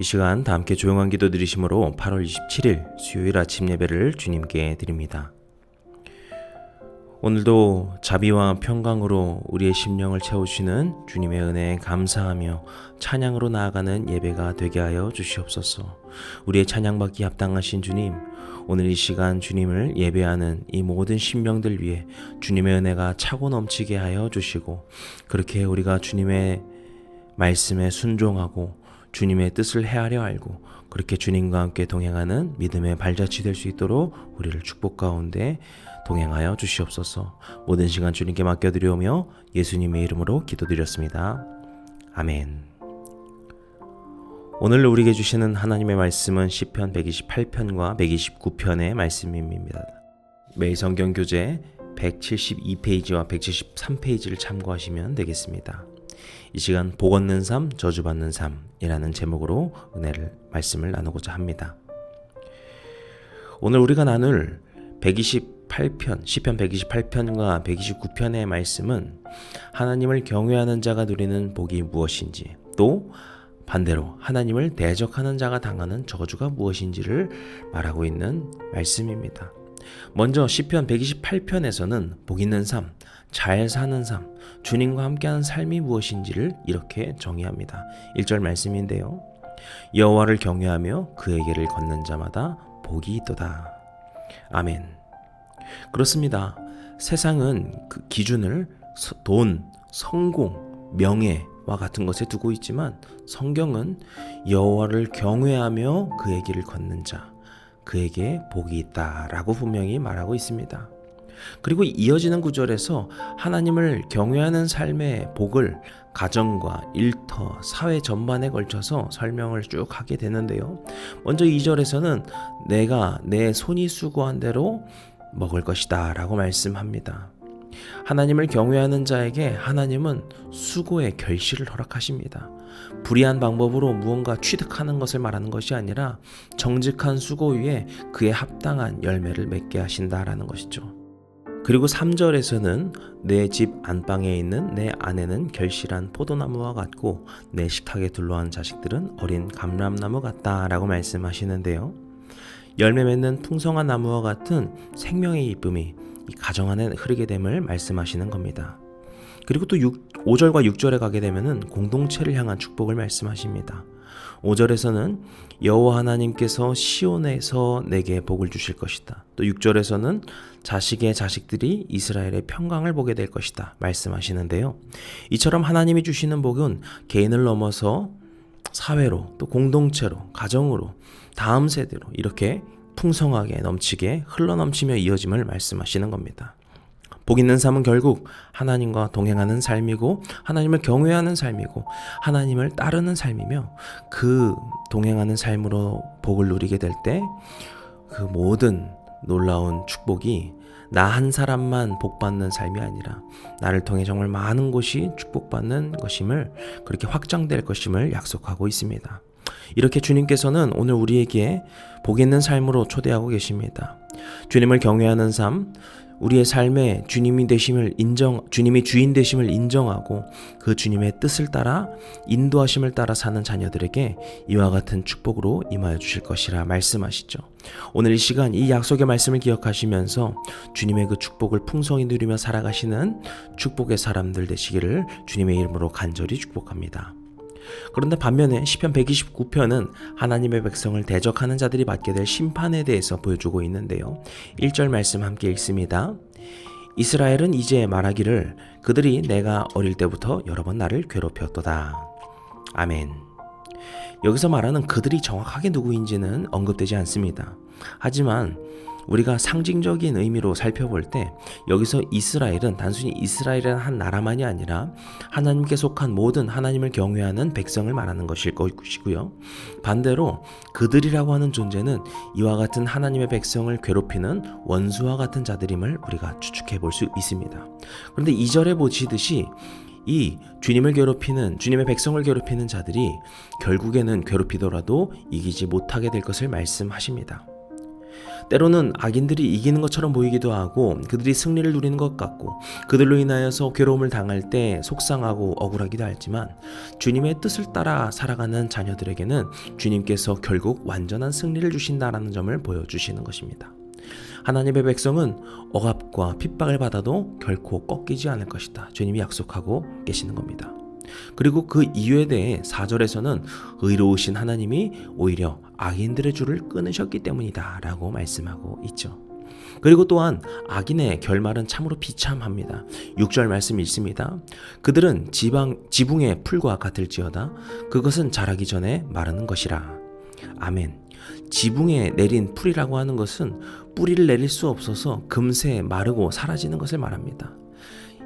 이 시간 다 함께 조용한 기도 드리심으로 8월 27일 수요일 아침 예배를 주님께 드립니다. 오늘도 자비와 평강으로 우리의 심령을 채우시는 주님의 은혜에 감사하며 찬양으로 나아가는 예배가 되게 하여 주시옵소서. 우리의 찬양받기 합당하신 주님, 오늘 이 시간 주님을 예배하는 이 모든 심령들 위해 주님의 은혜가 차고 넘치게 하여 주시고 그렇게 우리가 주님의 말씀에 순종하고 주님의 뜻을 헤아려 알고 그렇게 주님과 함께 동행하는 믿음의 발자취 될 수 있도록 우리를 축복 가운데 동행하여 주시옵소서. 모든 시간 주님께 맡겨드리오며 예수님의 이름으로 기도드렸습니다. 아멘. 오늘 우리에게 주시는 하나님의 말씀은 시편 128편과 129편의 말씀입니다. 매일 성경 교재 172페이지와 173페이지를 참고하시면 되겠습니다. 이 시간 복 얻는 삶, 저주받는 삶이라는 제목으로 은혜를 말씀을 나누고자 합니다. 오늘 우리가 나눌 128편, 시편 128편과 129편의 말씀은 하나님을 경외하는 자가 누리는 복이 무엇인지, 또 반대로 하나님을 대적하는 자가 당하는 저주가 무엇인지를 말하고 있는 말씀입니다. 먼저 시편 128편에서는 복 있는 삶, 잘 사는 삶, 주님과 함께하는 삶이 무엇인지를 이렇게 정의합니다. 1절 말씀인데요. 여호와를 경외하며 그의 길을 걷는 자마다 복이 있도다. 아멘. 그렇습니다. 세상은 그 기준을 돈, 성공, 명예 와 같은 것에 두고 있지만 성경은 여호와를 경외하며 그의 길을 걷는 자, 그에게 복이 있다 라고 분명히 말하고 있습니다. 그리고 이어지는 구절에서 하나님을 경외하는 삶의 복을 가정과 일터, 사회 전반에 걸쳐서 설명을 쭉 하게 되는데요. 먼저 2절에서는 내가 내 손이 수고한 대로 먹을 것이다 라고 말씀합니다. 하나님을 경외하는 자에게 하나님은 수고의 결실을 허락하십니다. 불의한 방법으로 무언가 취득하는 것을 말하는 것이 아니라 정직한 수고 위에 그에 합당한 열매를 맺게 하신다라는 것이죠. 그리고 3절에서는 내 집 안방에 있는 내 아내는 결실한 포도나무와 같고 내 식탁에 둘러한 자식들은 어린 감람나무 같다라고 말씀하시는데요. 열매 맺는 풍성한 나무와 같은 생명의 이쁨이 이 가정 안에 흐르게 됨을 말씀하시는 겁니다. 그리고 또 6, 5절과 6절에 가게 되면은 공동체를 향한 축복을 말씀하십니다. 5절에서는 여호와 하나님께서 시온에서 내게 복을 주실 것이다. 또 6절에서는 자식의 자식들이 이스라엘의 평강을 보게 될 것이다. 말씀하시는데요. 이처럼 하나님이 주시는 복은 개인을 넘어서 사회로 또 공동체로 가정으로 다음 세대로 이렇게 풍성하게 넘치게 흘러넘치며 이어짐을 말씀하시는 겁니다. 복 있는 삶은 결국 하나님과 동행하는 삶이고 하나님을 경외하는 삶이고 하나님을 따르는 삶이며 그 동행하는 삶으로 복을 누리게 될 때 그 모든 놀라운 축복이 나 한 사람만 복받는 삶이 아니라 나를 통해 정말 많은 곳이 축복받는 것임을 그렇게 확장될 것임을 약속하고 있습니다. 이렇게 주님께서는 오늘 우리에게 복 있는 삶으로 초대하고 계십니다. 주님을 경외하는 삶, 우리의 삶에 주님이 되심을 인정, 주님이 주인 되심을 인정하고 그 주님의 뜻을 따라 인도하심을 따라 사는 자녀들에게 이와 같은 축복으로 임하여 주실 것이라 말씀하시죠. 오늘 이 시간 이 약속의 말씀을 기억하시면서 주님의 그 축복을 풍성히 누리며 살아가시는 축복의 사람들 되시기를 주님의 이름으로 간절히 축복합니다. 그런데 반면에 시편 129편은 하나님의 백성을 대적하는 자들이 받게 될 심판에 대해서 보여주고 있는데요. 1절 말씀 함께 읽습니다. 이스라엘은 이제 말하기를 그들이 내가 어릴 때부터 여러 번 나를 괴롭혔도다. 아멘. 여기서 말하는 그들이 정확하게 누구인지는 언급되지 않습니다. 하지만 우리가 상징적인 의미로 살펴볼 때 여기서 이스라엘은 단순히 이스라엘이라는 한 나라만이 아니라 하나님께 속한 모든 하나님을 경외하는 백성을 말하는 것일 것이고요. 반대로 그들이라고 하는 존재는 이와 같은 하나님의 백성을 괴롭히는 원수와 같은 자들임을 우리가 추측해 볼 수 있습니다. 그런데 이절에 보시듯이 이 주님을 괴롭히는 주님의 백성을 괴롭히는 자들이 결국에는 괴롭히더라도 이기지 못하게 될 것을 말씀하십니다. 때로는 악인들이 이기는 것처럼 보이기도 하고 그들이 승리를 누리는 것 같고 그들로 인하여서 괴로움을 당할 때 속상하고 억울하기도 하지만 주님의 뜻을 따라 살아가는 자녀들에게는 주님께서 결국 완전한 승리를 주신다라는 점을 보여주시는 것입니다. 하나님의 백성은 억압과 핍박을 받아도 결코 꺾이지 않을 것이다. 주님이 약속하고 계시는 겁니다. 그리고 그 이유에 대해 4절에서는 의로우신 하나님이 오히려 악인들의 줄을 끊으셨기 때문이다 라고 말씀하고 있죠. 그리고 또한 악인의 결말은 참으로 비참합니다. 6절 말씀이 있습니다. 그들은 지방, 지붕의 풀과 같을지어다 그것은 자라기 전에 마르는 것이라. 아멘. 지붕에 내린 풀이라고 하는 것은 뿌리를 내릴 수 없어서 금세 마르고 사라지는 것을 말합니다.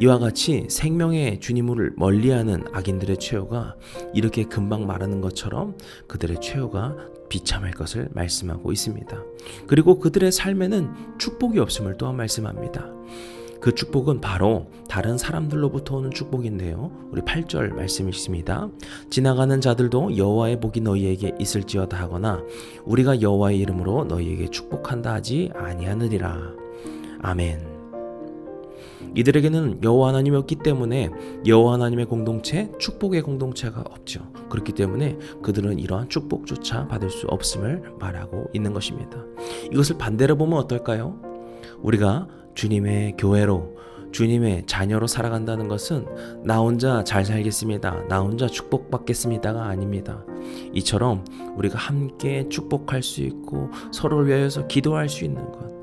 이와 같이 생명의 주님을 멀리하는 악인들의 최후가 이렇게 금방 마르는 것처럼 그들의 최후가 비참할 것을 말씀하고 있습니다. 그리고 그들의 삶에는 축복이 없음을 또한 말씀합니다. 그 축복은 바로 다른 사람들로부터 오는 축복인데요. 우리 8절 말씀이 있습니다. 지나가는 자들도 여호와의 복이 너희에게 있을지어다 하거나 우리가 여호와의 이름으로 너희에게 축복한다 하지 아니하느니라. 아멘. 이들에게는 여호와 하나님이 없기 때문에 여호와 하나님의 공동체, 축복의 공동체가 없죠. 그렇기 때문에 그들은 이러한 축복조차 받을 수 없음을 말하고 있는 것입니다. 이것을 반대로 보면 어떨까요? 우리가 주님의 교회로 주님의 자녀로 살아간다는 것은 나 혼자 잘 살겠습니다. 나 혼자 축복받겠습니다가 아닙니다. 이처럼 우리가 함께 축복할 수 있고 서로를 위하여서 기도할 수 있는 것.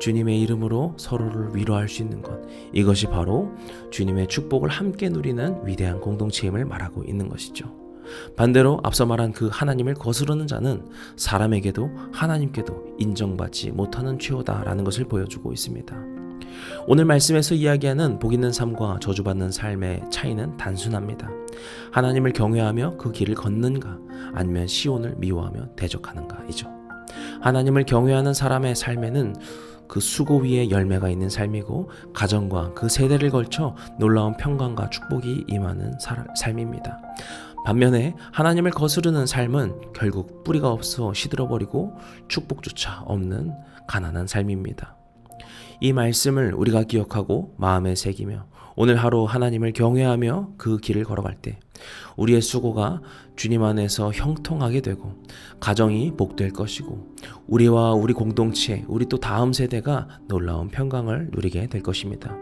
주님의 이름으로 서로를 위로할 수 있는 것. 이것이 바로 주님의 축복을 함께 누리는 위대한 공동체임을 말하고 있는 것이죠. 반대로 앞서 말한 그 하나님을 거스르는 자는 사람에게도 하나님께도 인정받지 못하는 최후다라는 것을 보여주고 있습니다. 오늘 말씀에서 이야기하는 복 있는 삶과 저주받는 삶의 차이는 단순합니다. 하나님을 경외하며 그 길을 걷는가 아니면 시온을 미워하며 대적하는가이죠. 하나님을 경외하는 사람의 삶에는 그 수고 위에 열매가 있는 삶이고 가정과 그 세대를 걸쳐 놀라운 평강과 축복이 임하는 삶입니다. 반면에 하나님을 거스르는 삶은 결국 뿌리가 없어 시들어버리고 축복조차 없는 가난한 삶입니다. 이 말씀을 우리가 기억하고 마음에 새기며 오늘 하루 하나님을 경외하며 그 길을 걸어갈 때 우리의 수고가 주님 안에서 형통하게 되고 가정이 복될 것이고 우리와 우리 공동체, 우리 또 다음 세대가 놀라운 평강을 누리게 될 것입니다.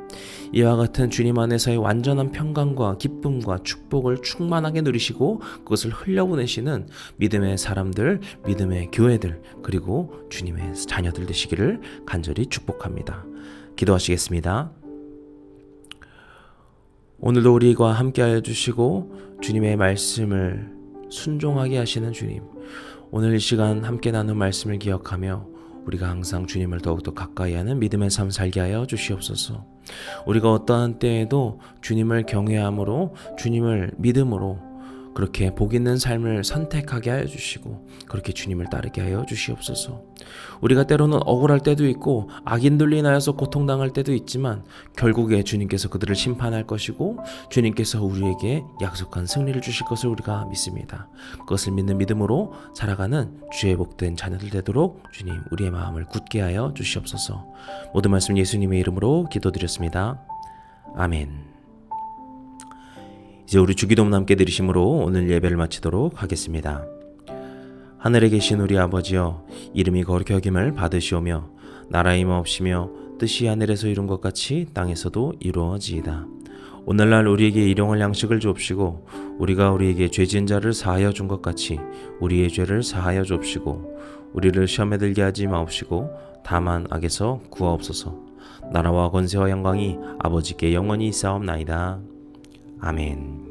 이와 같은 주님 안에서의 완전한 평강과 기쁨과 축복을 충만하게 누리시고 그것을 흘려보내시는 믿음의 사람들, 믿음의 교회들, 그리고 주님의 자녀들 되시기를 간절히 축복합니다. 기도하시겠습니다. 오늘도 우리와 함께하여 주시고 주님의 말씀을 순종하게 하시는 주님. 오늘 이 시간 함께 나눈 말씀을 기억하며 우리가 항상 주님을 더욱더 가까이 하는 믿음의 삶 살게 하여 주시옵소서. 우리가 어떠한 때에도 주님을 경외함으로 주님을 믿음으로 그렇게 복 있는 삶을 선택하게 하여 주시고 그렇게 주님을 따르게 하여 주시옵소서. 우리가 때로는 억울할 때도 있고 악인들로 인하여서 고통당할 때도 있지만 결국에 주님께서 그들을 심판할 것이고 주님께서 우리에게 약속한 승리를 주실 것을 우리가 믿습니다. 그것을 믿는 믿음으로 살아가는 주의 복된 자녀들 되도록 주님 우리의 마음을 굳게 하여 주시옵소서. 모든 말씀 예수님의 이름으로 기도드렸습니다. 아멘. 이제 우리 주기도문 함께 드리심으로 오늘 예배를 마치도록 하겠습니다. 하늘에 계신 우리 아버지여 이름이 거룩히 여김을 받으시오며 나라의 없이며 뜻이 하늘에서 이룬 것 같이 땅에서도 이루어지이다. 오늘날 우리에게 일용할 양식을 주옵시고 우리가 우리에게 죄 지은 자를 사하여 준 것 같이 우리의 죄를 사하여 주옵시고 우리를 시험에 들게 하지 마옵시고 다만 악에서 구하옵소서. 나라와 권세와 영광이 아버지께 영원히 있사옵나이다. 아멘.